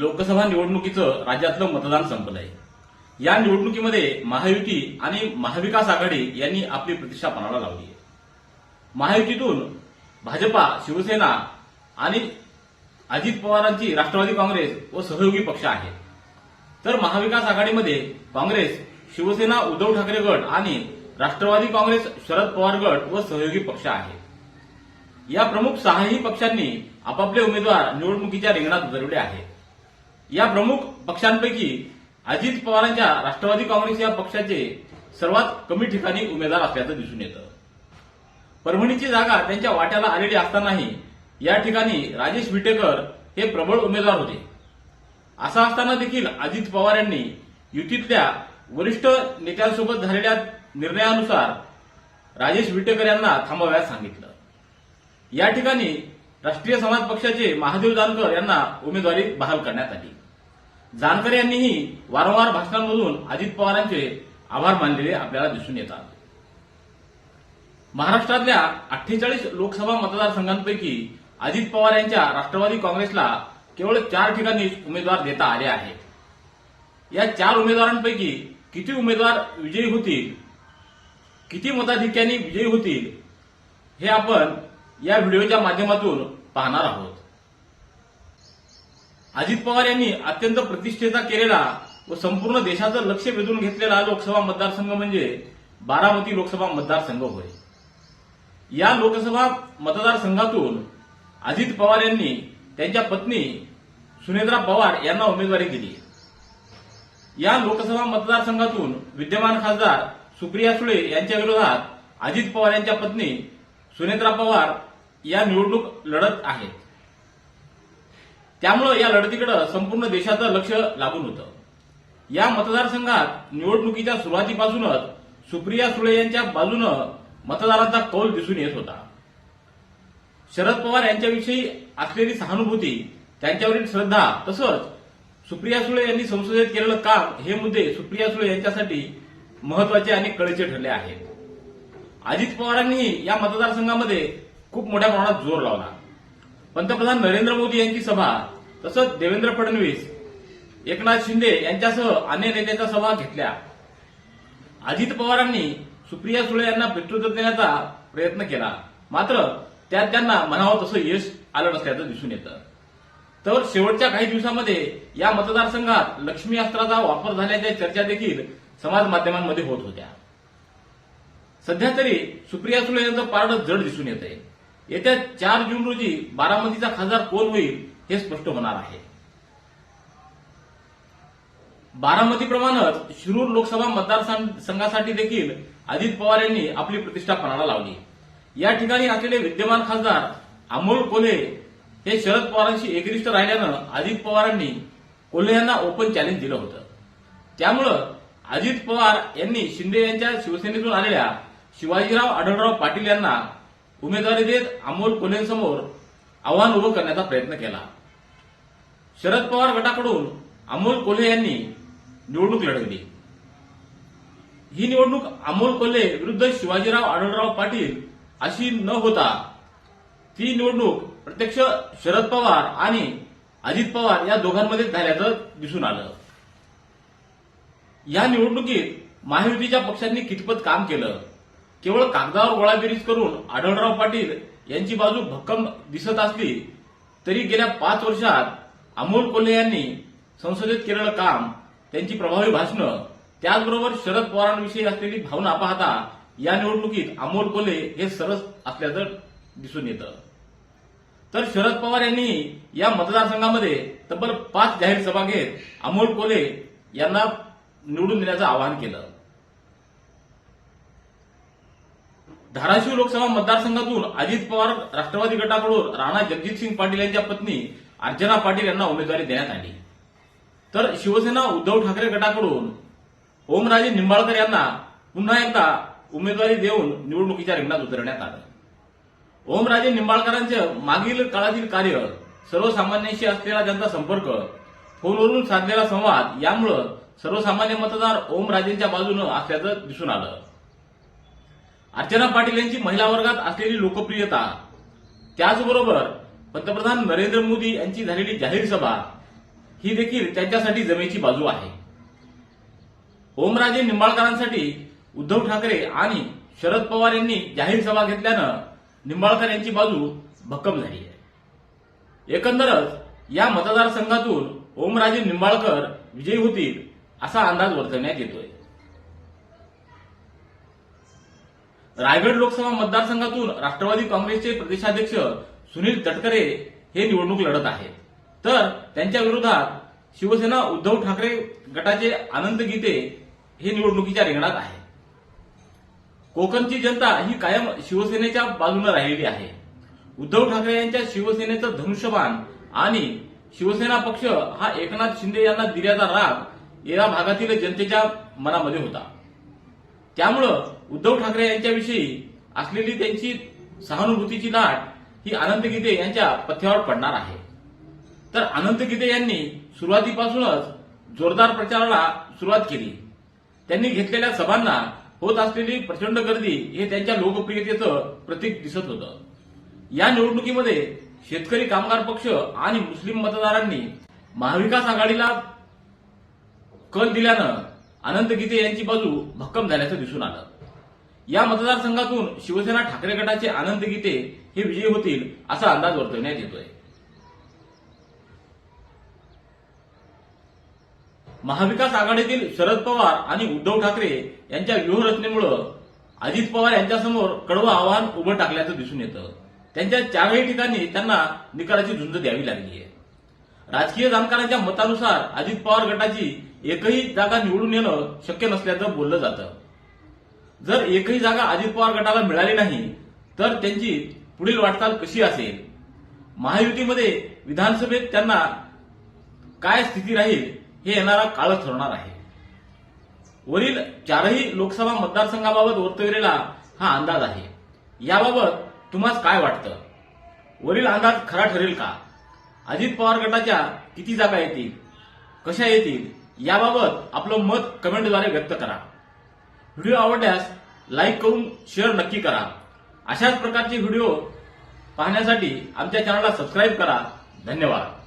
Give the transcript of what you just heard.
लोकसभा निवडणुकीचं राज्यातलं मतदान संपलंय. या निवडणुकीमध्ये महायुती आणि महाविकास आघाडी यांनी आपली प्रतिष्ठा पणाला लावली आहे. महायुतीतून भाजपा शिवसेना आणि अजित पवारांची राष्ट्रवादी काँग्रेस व सहयोगी पक्ष आहेत. तर महाविकास आघाडीमध्ये काँग्रेस शिवसेना उद्धव ठाकरे गट आणि राष्ट्रवादी काँग्रेस शरद पवार गट व सहयोगी पक्ष आहेत. या प्रमुख सहाही पक्षांनी आपापले उमेदवार निवडणुकीच्या रिंगणात उतरवले आहेत. या प्रमुख पक्षांपैकी अजित पवारांच्या राष्ट्रवादी काँग्रेस या पक्षाचे सर्वात कमी ठिकाणी उमेदवार असल्याचं दिसून येतं. परभणीची जागा त्यांच्या वाट्याला आलेली असतानाही या ठिकाणी राजेश विटेकर हे प्रबळ उमेदवार होते. असं असताना देखील अजित पवार यांनी युतीतल्या वरिष्ठ नेत्यांसोबत झालेल्या निर्णयानुसार राजेश विटेकर यांना थांबवण्यास सांगितलं. या ठिकाणी राष्ट्रीय समाज पक्षाचे महादेव जानकर यांना उमेदवारी बहाल करण्यात आली. जानकर यांनीही वारंवार भाषणांमधून अजित पवारांचे आभार मानलेले आपल्याला दिसून येतात. महाराष्ट्रातल्या अठ्ठेचाळीस लोकसभा मतदारसंघांपैकी अजित पवार यांच्या राष्ट्रवादी काँग्रेसला केवळ चार ठिकाणी उमेदवार देता आले आहेत. या चार उमेदवारांपैकी किती उमेदवार विजयी होतील किती मताधिक्याने विजयी होतील हे आपण या व्हिडिओच्या माध्यमातून पाहणार आहोत. अजित पवार यांनी अत्यंत प्रतिष्ठेचा केलेला व संपूर्ण देशाचं लक्ष वेधून घेतलेला लोकसभा मतदारसंघ म्हणजे बारामती लोकसभा मतदारसंघ होय. या लोकसभा मतदारसंघातून अजित पवार यांनी त्यांच्या पत्नी सुनेत्रा पवार यांना उमेदवारी दिली. या लोकसभा मतदारसंघातून विद्यमान खासदार सुप्रिया सुळे यांच्या विरोधात अजित पवार यांच्या पत्नी सुनेत्रा पवार या निवडणूक लढत आहेत त्यामुळं या लढतीकडे संपूर्ण देशाचं लक्ष लागून होतं. या मतदारसंघात निवडणुकीच्या सुरुवातीपासूनच सुप्रिया सुळे यांच्या बाजूनं मतदारांचा कौल दिसून येत होता. शरद पवार यांच्याविषयी असलेली सहानुभूती त्यांच्यावरील श्रद्धा तसंच सुप्रिया सुळे यांनी संसदेत केलेलं काम हे मुद्दे सुप्रिया सुळे यांच्यासाठी महत्त्वाचे आणि कळीचे ठरले आहेत. अजित पवारांनी या मतदारसंघामध्ये खूप मोठ्या प्रमाणात जोर लावला. पंतप्रधान नरेंद्र मोदी यांची सभा तसंच देवेंद्र फडणवीस एकनाथ शिंदे यांच्यासह अन्य नेत्यांच्या सभा घेतल्या. अजित पवारांनी सुप्रिया सुळे यांना पितृत्व देण्याचा प्रयत्न केला. मात्र त्यात त्यांना म्हणावं तसं यश आलं नसल्याचं दिसून येतं. तर शेवटच्या काही दिवसामध्ये या मतदारसंघात लक्ष्मी अस्त्राचा वापर झाल्याच्या चर्चा देखील समाज माध्यमांमध्ये होत होत्या. सध्या तरी सुप्रिया सुळे यांचं पारडं जड दिसून येत आहे येत्या चार जून रोजी बारामतीचा खासदार कोण होईल हे स्पष्ट होणार आहे. बारामतीप्रमाणेच शिरूर लोकसभा मतदारसंघासाठी देखील अजित पवार यांनी आपली प्रतिष्ठा पणाला लावली. या ठिकाणी असलेले विद्यमान खासदार अमोल कोल्हे हे शरद पवारांशी एकनिष्ठ राहिल्यानं अजित पवारांनी कोल्हे यांना ओपन चॅलेंज दिलं होतं. त्यामुळं अजित पवार यांनी शिंदे यांच्या शिवसेनेतून आलेल्या शिवाजीराव आढळराव पाटील यांना उमेदवारी देत अमोल कोल्हेंसमोर आव्हान उभं करण्याचा प्रयत्न केला. शरद पवार गटाकडून अमोल कोल्हे यांनी निवडणूक लढवली. ही निवडणूक अमोल कोल्हे विरुद्ध शिवाजीराव आढळराव पाटील अशी न होता ती निवडणूक प्रत्यक्ष शरद पवार आणि अजित पवार या दोघांमध्ये झाल्याचं दिसून आलं. या निवडणुकीत महायुतीच्या पक्षांनी कितपत काम केलं? केवळ कागदावर गोळाबेरीज करून आढळराव पाटील यांची बाजू भक्कम दिसत असली तरी गेल्या पाच वर्षात अमोल कोल्हे यांनी संसदेत केलेलं काम त्यांची प्रभावी भाषणं त्याचबरोबर शरद पवारांविषयी असलेली भावना पाहता या निवडणुकीत अमोल कोल्हे हे सरस असल्याचं दिसून येतं. तर शरद पवार यांनी या मतदारसंघामध्ये तब्बल पाच जाहीर सभा घेत अमोल कोल्हे यांना निवडून देण्याचं आवाहन केलं. धाराशिव लोकसभा मतदारसंघातून अजित पवार राष्ट्रवादी गटाकडून राणा जगजितसिंग पाटील यांच्या पत्नी अर्चना पाटील यांना उमेदवारी देण्यात आली. तर शिवसेना उद्धव ठाकरे गटाकडून ओमराजे निंबाळकर यांना पुन्हा एकदा उमेदवारी देऊन निवडणुकीच्या रिंगणात उतरण्यात आलं. ओमराजे निंबाळकरांचं मागील काळातील कार्य सर्वसामान्यांशी असलेला त्यांचा संपर्क फोनवरून साधलेला संवाद यामुळं सर्वसामान्य मतदार ओमराजेंच्या बाजूनं असल्याचं दिसून आलं. अर्चना पाटील यांची महिला वर्गात असलेली लोकप्रियता. त्याचबरोबर पंतप्रधान नरेंद्र मोदी यांची झालेली जाहीर सभा ही देखील त्यांच्यासाठी जमेची बाजू आहे. ओमराजे निंबाळकरांसाठी उद्धव ठाकरे आणि शरद पवार यांनी जाहीर सभा घेतल्यानं निंबाळकर यांची बाजू भक्कम झाली आहे. एकंदरच या मतदारसंघातून ओमराजे निंबाळकर विजयी होतील असा अंदाज वर्तवण्यात येतोय. रायगड लोकसभा मतदारसंघातून राष्ट्रवादी काँग्रेसचे प्रदेशाध्यक्ष सुनील तटकरे हे निवडणूक लढत आहेत. तर त्यांच्या विरोधात शिवसेना उद्धव ठाकरे गटाचे आनंद गीते हे निवडणुकीच्या रिंगणात आहे कोकणची जनता ही कायम शिवसेनेच्या बाजूने राहिलेली आहे. उद्धव ठाकरे यांच्या शिवसेनेचं धनुष्यबाण आणि शिवसेना पक्ष हा एकनाथ शिंदे यांना दिल्याचा राग या भागातील जनतेच्या मनामध्ये होता. त्यामुळं उद्धव ठाकरे यांच्याविषयी असलेली त्यांची सहानुभूतीची लाट ही अनंत गीते यांच्या पथ्यावर पडणार आहे. तर अनंत गीते यांनी सुरुवातीपासूनच जोरदार प्रचाराला सुरुवात केली. त्यांनी घेतलेल्या सभांना होत असलेली प्रचंड गर्दी हे त्यांच्या लोकप्रियतेचं प्रतीक दिसत होतं. या निवडणुकीमध्ये शेतकरी कामगार पक्ष आणि मुस्लिम मतदारांनी महाविकास आघाडीला कल दिल्यानं अनंत गीते यांची बाजू भक्कम झाल्याचं दिसून आलं. या मतदारसंघातून शिवसेना ठाकरे गटाचे आनंद गीते हे विजयी होतील असा अंदाज वर्तवण्यात येतोय. महाविकास आघाडीतील शरद पवार आणि उद्धव ठाकरे यांच्या व्यूहरचनेमुळं अजित पवार यांच्यासमोर कडवं आव्हान उभं टाकल्याचं दिसून येतं. त्यांच्या चारही ठिकाणी त्यांना निकालाची झुंज द्यावी लागली आहे. राजकीय जाणकारांच्या मतानुसार अजित पवार गटाची एकही जागा निवडून येणं शक्य नसल्याचं बोललं जातं. जर एकही जागा अजित पवार गटाला मिळाली नाही तर त्यांची पुढील वाटचाल कशी असेल? महायुतीमध्ये विधानसभेत त्यांना काय स्थिती राहील हे येणारा काळच ठरणार आहे. वरील चारही लोकसभा मतदारसंघाबाबत वर्तविलेला हा अंदाज आहे. याबाबत तुम्हाला काय वाटतं? वरील अंदाज खरा ठरेल का? अजित पवार गटाच्या किती जागा येतील? कशा येतील? याबाबत आपलं मत कमेंटद्वारे व्यक्त करा. व्हिडिओ आवडल्यास लाईक करून शेअर नक्की करा. अशाच प्रकारचे व्हिडिओ पाहण्यासाठी आमच्या चॅनलला सबस्क्राईब करा. धन्यवाद.